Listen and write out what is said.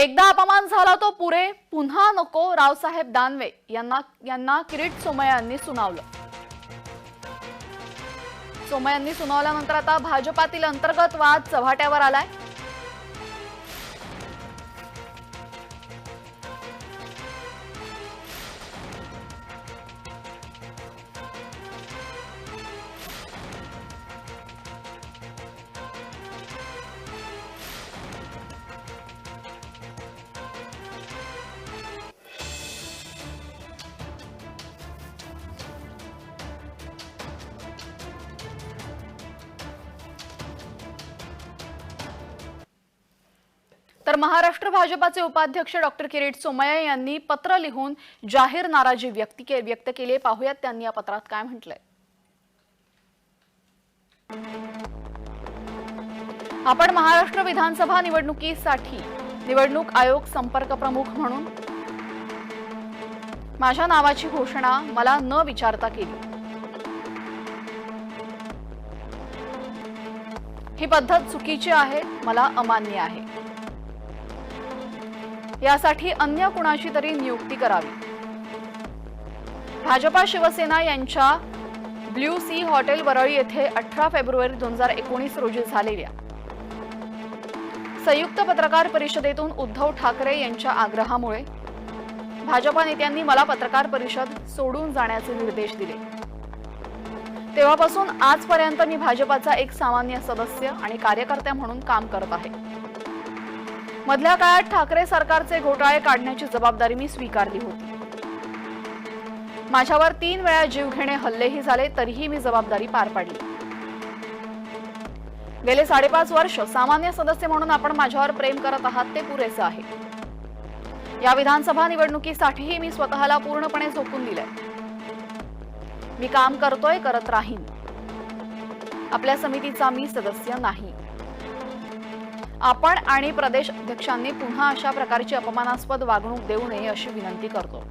एकदा अपमान झाला तो पुरे पुन्हा नको रावसाहेब दानवे यांना यांना किरीट सोमयांनी सुनावलं. सोमयांनी सुनावल्यानंतर आता भाजपातील अंतर्गत वाद चव्हाट्यावर आलाय. तर महाराष्ट्र भाजपाचे उपाध्यक्ष डॉक्टर किरीट सोमय्या यांनी पत्र लिहून जाहीर नाराजी व्यक्त के व्यक्त केली पाहूयात त्यांनी या पत्रात काय म्हटलंय. आपण महाराष्ट्र विधानसभा निवडणुकीसाठी निवडणूक आयोग संपर्क प्रमुख म्हणून माझ्या नावाची घोषणा मला न विचारता केली. ही पद्धत चुकीची आहे मला अमान्य आहे. यासाठी अन्य कुणाची तरी नियुक्ती करावी. भाजपा शिवसेना यांच्या ब्ल्यू सी हॉटेल वरळी येथे अठरा फेब्रुवारी दोन हजार एकोणीस रोजी झालेल्या संयुक्त पत्रकार परिषदेतून उद्धव ठाकरे यांच्या आग्रहामुळे भाजपा नेत्यांनी मला पत्रकार परिषद सोडून जाण्याचे निर्देश दिले. तेव्हापासून आजपर्यंत मी भाजपाचा एक सामान्य सदस्य आणि कार्यकर्त्या म्हणून काम करत आहे. मधल्या काळात ठाकरे सरकारचे घोटाळे काढण्याची जबाबदारी मी स्वीकारली होती. माझ्यावर तीन वेळा जीवघेणे हल्लेही झाले तरीही मी जबाबदारी पार पाडली. गेले साडेपाच वर्ष सामान्य सदस्य म्हणून आपण माझ्यावर प्रेम करत आहात ते पुरेसे आहे. या विधानसभा निवडणुकीसाठीही मी स्वतःला पूर्णपणे झोकून दिलंय. मी काम करतोय करत राहीन. आपल्या समितीचा मी सदस्य नाही. आपण आणि प्रदेश अध्यक्षांनी पुन्हा अशा प्रकारची अपमानास्पद वागणूक देऊ नये अशी विनंती करतो.